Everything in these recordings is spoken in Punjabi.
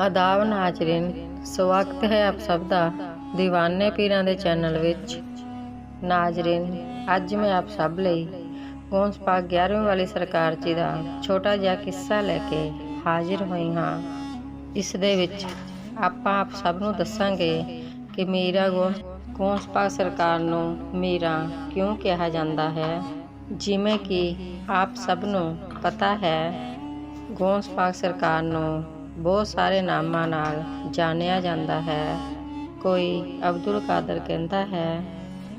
ਆਦਾਬ ਨਾਜ਼ਰੀਨ, ਸਵਾਗਤ ਹੈ ਆਪ ਸਭ ਦਾ دیਵਾਨੇ ਪੀਰਾਂ ਦੇ ਚੈਨਲ ਵਿੱਚ। ਨਾਜ਼ਰੀਨ, ਅੱਜ ਮੈਂ ਆਪ ਸਭ ਲਈ ਗੌਂਸ ਪਾਕ 11ਵੀਂ ਵਾਲੀ ਸਰਕਾਰ ਜੀ ਦਾ ਛੋਟਾ ਜਿਹਾ ਕਿੱਸਾ ਲੈ ਕੇ ਹਾਜ਼ਰ ਹੋਈ ਹਾਂ। ਇਸ ਦੇ ਵਿੱਚ ਆਪਾਂ ਆਪ ਸਭ ਨੂੰ ਦੱਸਾਂਗੇ ਕਿ ਮੀਰਾ ਗੌਂਸ ਗੌਂਸ ਪਾਕ ਸਰਕਾਰ ਨੂੰ ਮੀਰਾ ਕਿਉਂ ਕਿਹਾ ਜਾਂਦਾ ਹੈ? ਜਿਵੇਂ ਕਿ ਆਪ ਸਭ ਨੂੰ ਪਤਾ ਹੈ, ਗੌਂਸ ਪਾਕ ਸਰਕਾਰ ਨੂੰ ਬਹੁਤ ਸਾਰੇ ਨਾਮਾਂ ਨਾਲ ਜਾਣਿਆ ਜਾਂਦਾ ਹੈ। ਕੋਈ ਅਬਦੁਲ ਕਾਦਰ ਕਹਿੰਦਾ ਹੈ,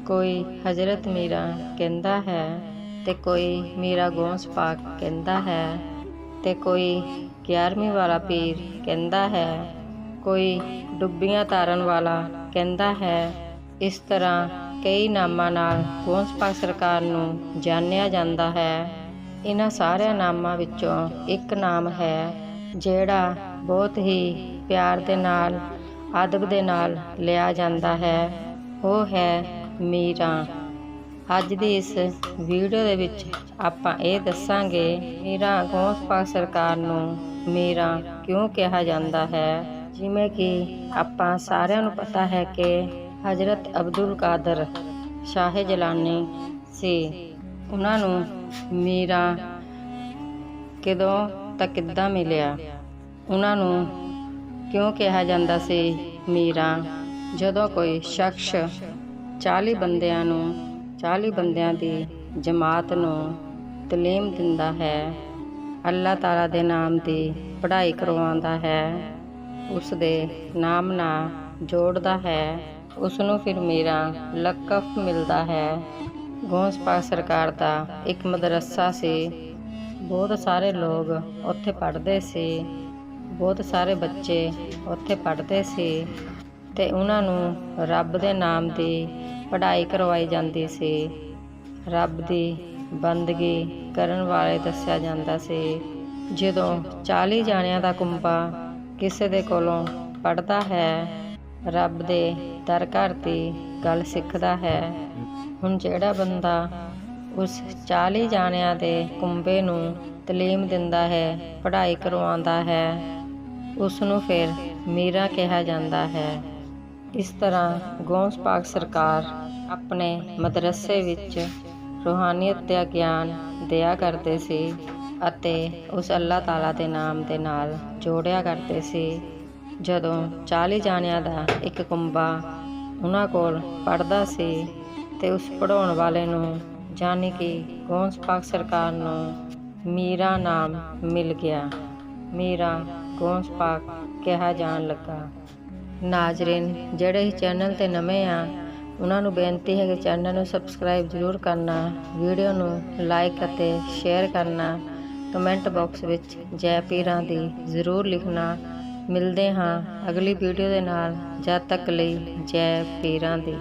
ਕੋਈ ਹਜ਼ਰਤ ਮੀਰਾ ਕਹਿੰਦਾ ਹੈ ਤੇ ਕੋਈ ਮੀਰਾ ਗੌਂਸ ਪਾਕ ਕਹਿੰਦਾ ਹੈ ਤੇ ਕੋਈ 11ਵੀਂ ਵਾਲਾ ਪੀਰ ਕਹਿੰਦਾ ਹੈ, ਕੋਈ ਡੁੱਬੀਆਂ ਤਾਰਨ ਵਾਲਾ ਕਹਿੰਦਾ ਹੈ। ਇਸ ਤਰ੍ਹਾਂ ਕਈ ਨਾਮਾਂ ਨਾਲ ਗੌਂਸ ਪਾਕ ਸਰਕਾਰ ਨੂੰ ਜਾਣਿਆ ਜਾਂਦਾ ਹੈ। ਇਹਨਾਂ ਸਾਰਿਆਂ ਨਾਮਾਂ ਵਿੱਚੋਂ ਇੱਕ ਨਾਮ ਹੈ ਜਿਹੜਾ ਬਹੁਤ ਹੀ ਪਿਆਰ ਦੇ ਨਾਲ, ਆਦਬ ਦੇ ਨਾਲ ਲਿਆ ਜਾਂਦਾ ਹੈ, ਉਹ ਹੈ ਮੀਰਾ। ਅੱਜ ਦੀ ਇਸ ਵੀਡੀਓ ਦੇ ਵਿੱਚ ਆਪਾਂ ਇਹ ਦੱਸਾਂਗੇ, ਮੀਰਾ ਗੌਂਸ ਸਰਕਾਰ ਨੂੰ ਮੀਰਾ ਕਿਉਂ ਕਿਹਾ ਜਾਂਦਾ ਹੈ? ਜਿਵੇਂ ਕਿ ਆਪਾਂ ਸਾਰਿਆਂ ਨੂੰ ਪਤਾ ਹੈ ਕਿ ਹਜ਼ਰਤ ਅਬਦੁਲ ਕਾਦਰ ਸ਼ਾਹ ਜਲਾਨੀ ਸੀ। ਉਹਨਾਂ ਨੂੰ ਮੀਰਾ ਕਦੋਂ ਤਾਂ ਕਿੱਦਾਂ ਮਿਲਿਆ? ਉਹਨਾਂ ਨੂੰ ਕਿਉਂ ਕਿਹਾ ਜਾਂਦਾ ਸੀ, ਮੀਰਾ, ਜਦੋਂ ਕੋਈ ਸ਼ਖਸ 40 ਬੰਦਿਆਂ ਨੂੰ 40 ਬੰਦਿਆਂ ਦੀ ਜਮਾਤ ਨੂੰ ਤਲੀਮ ਦਿੰਦਾ ਹੈ, ਅੱਲਾਹ ਤਾਲਾ ਦੇ ਨਾਮ ਦੀ ਪੜ੍ਹਾਈ ਕਰਵਾਉਂਦਾ ਹੈ ਉਸ ਦੇ ਨਾਮ ਨਾਲ ਜੋੜਦਾ ਹੈ ਉਸ ਨੂੰ ਫਿਰ ਮੇਰਾ ਲਕਫ ਮਿਲਦਾ ਹੈ। ਗੌਂਸ ਪਾਕ ਸਰਕਾਰ ਦਾ ਇੱਕ ਮਦਰਸਾ ਸੀ ਬਹੁਤ ਸਾਰੇ ਲੋਕ ਉੱਥੇ ਪੜ੍ਹਦੇ ਸੀ। ਬਹੁਤ ਸਾਰੇ ਬੱਚੇ ਉੱਥੇ ਪੜ੍ਹਦੇ ਸੀ ਤੇ ਉਹਨਾਂ ਨੂੰ ਰੱਬ ਦੇ ਨਾਮ ਦੀ ਪੜ੍ਹਾਈ ਕਰਵਾਈ ਜਾਂਦੀ ਸੀ। ਰੱਬ ਦੀ ਬੰਦਗੀ ਕਰਨ ਵਾਲੇ ਦੱਸਿਆ ਜਾਂਦਾ ਸੀ। ਜਦੋਂ 40 ਜਾਣਿਆਂ ਦਾ ਕੁੰਬਾ ਕਿਸੇ ਦੇ ਕੋਲੋਂ ਪੜਦਾ ਹੈ, ਰੱਬ ਦੇ ਦਰ ਘਰ ਦੀ ਗੱਲ ਸਿੱਖਦਾ ਹੈ। ਹੁਣ ਜਿਹੜਾ ਬੰਦਾ ਉਸ 40 ਜਾਣਿਆਂ ਦੇ ਕੁੰਬੇ ਨੂੰ ਤਲੀਮ ਦਿੰਦਾ ਹੈ, ਪੜ੍ਹਾਈ ਕਰਵਾਉਂਦਾ ਹੈ। ਉਸ ਨੂੰ ਫਿਰ ਮੀਰਾ ਕਿਹਾ ਜਾਂਦਾ ਹੈ। ਇਸ ਤਰ੍ਹਾਂ ਗੌਂਸ ਪਾਕ ਸਰਕਾਰ ਆਪਣੇ ਮਦਰਸੇ ਵਿੱਚ ਰੂਹਾਨੀਅਤ ਦਾ ਗਿਆਨ ਦਿਆ ਕਰਦੇ ਸੀ ਅਤੇ ਉਸ ਅੱਲਾਹ ਤਾਲਾ ਦੇ ਨਾਮ ਦੇ ਨਾਲ ਜੋੜਿਆ ਕਰਦੇ ਸੀ। ਜਦੋਂ 40 ਜਾਣਿਆਂ ਦਾ ਇੱਕ ਕੁੰਬਾ ਉਹਨਾਂ ਕੋਲ ਪੜਦਾ ਸੀ ਤੇ ਉਸ ਪੜਾਉਣ ਵਾਲੇ ਨੂੰ ਜਾਣੀ ਕਿ ਗੌਂਸ ਪਾਕ ਸਰਕਾਰ ਨੂੰ ਮੀਰਾ ਨਾਮ ਮਿਲ ਗਿਆ। ਮੀਰਾ ਗੌਂਸ ਪਾਕ ਕਿਹਾ ਜਾਣ ਲੱਗਾ, ਨਾਜ਼ਰੀਨ, ਜਿਹੜੇ ਇਸ ਚੈਨਲ ਤੇ ਨਵੇਂ ਆ, ਉਹਨਾਂ ਨੂੰ ਬੇਨਤੀ ਹੈ ਕਿ ਚੈਨਲ ਨੂੰ ਸਬਸਕ੍ਰਾਈਬ ਜ਼ਰੂਰ ਕਰਨਾ, ਵੀਡੀਓ ਨੂੰ ਲਾਈਕ ਅਤੇ ਸ਼ੇਅਰ ਕਰਨਾ, ਕਮੈਂਟ ਬਾਕਸ ਵਿੱਚ ਜੈ ਪੀਰਾਂ ਦੀ ਜ਼ਰੂਰ ਲਿਖਣਾ। ਮਿਲਦੇ ਹਾਂ ਅਗਲੀ ਵੀਡੀਓ ਦੇ ਨਾਲ। ਜਦ ਤੱਕ ਲਈ ਜੈ ਪੀਰਾਂ ਦੀ।